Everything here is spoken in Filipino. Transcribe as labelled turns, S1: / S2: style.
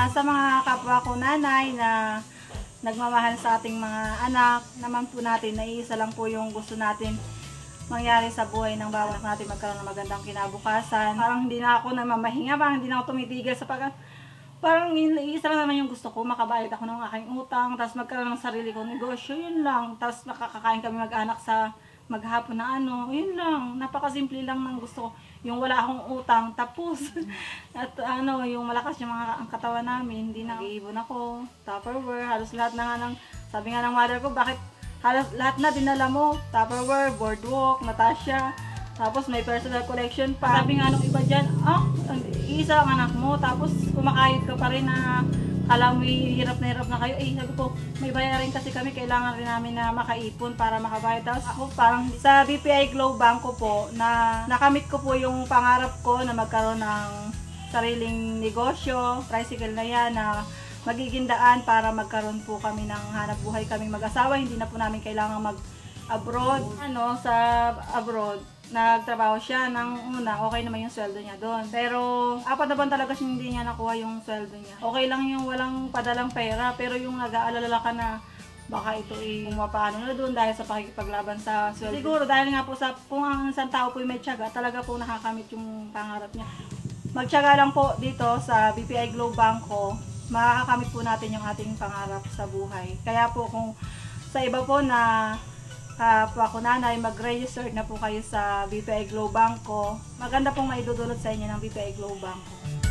S1: Ah, sa mga kapwa ko nanay na nagmamahal sa ating mga anak, naman po natin, naiisa lang po yung gusto natin mangyari sa buhay ng bawat natin magkaroon ng magandang kinabukasan. Parang hindi na ako namamahinga, parang hindi na ako tumitigil sa pag Parang isa lang naman yung gusto ko, makabayad ako ng aking utang, tapos magkaroon ng sarili kong negosyo, yun lang. Tapos makakakain kami mag-anak sa maghapon na ano, yun lang. Napakasimple lang ng gusto ko. Yung wala akong utang, tapos. At ano, yung malakas yung mga ang katawan namin, hindi na iibon ako. Tupperware, halos lahat na nga ng, sabi nga ng mother ko, bakit halos lahat na dinala mo? Tupperware, boardwalk, Natasha, tapos may personal collection pa. Sabi nga nung iba dyan, ah, isa ang anak mo, tapos kumakayod ka pa rin na kala mo hirap na hirap na kayo. Eh, sabi ko, may bayarin kasi kami, kailangan rin namin na makaipon para makabayad. Tapos ako parang sa BPI Globe Bank ko po, na nakamit ko po yung pangarap ko na magkaroon ng sariling negosyo, tricycle na yan, na magiging daan para magkaroon po kami ng hanap buhay kaming mag-asawa. Hindi na po namin kailangan mag-abroad. Ano, sa abroad, nagtrabaho siya ng una, okay naman yung sweldo niya doon. Pero apat na buwan talaga siya hindi niya nakuha yung sweldo niya. Okay lang yung walang padalang pera, pero yung nag-aalala ka na baka ito ay mapaano na doon dahil sa pakikipaglaban sa sweldo. Siguro dahil nga po sa kung ang isang tao po ay may tiyaga, talaga po nakakamit yung pangarap niya. Magtiyaga lang po dito sa BPI Globe Banco, makakakamit po natin yung ating pangarap sa buhay. Kaya po kung sa iba po na kapwa ko nanay, mag-register na po kayo sa BPI Globe Banco. Maganda pong maidudulot sa inyo ng BPI Globe Banco.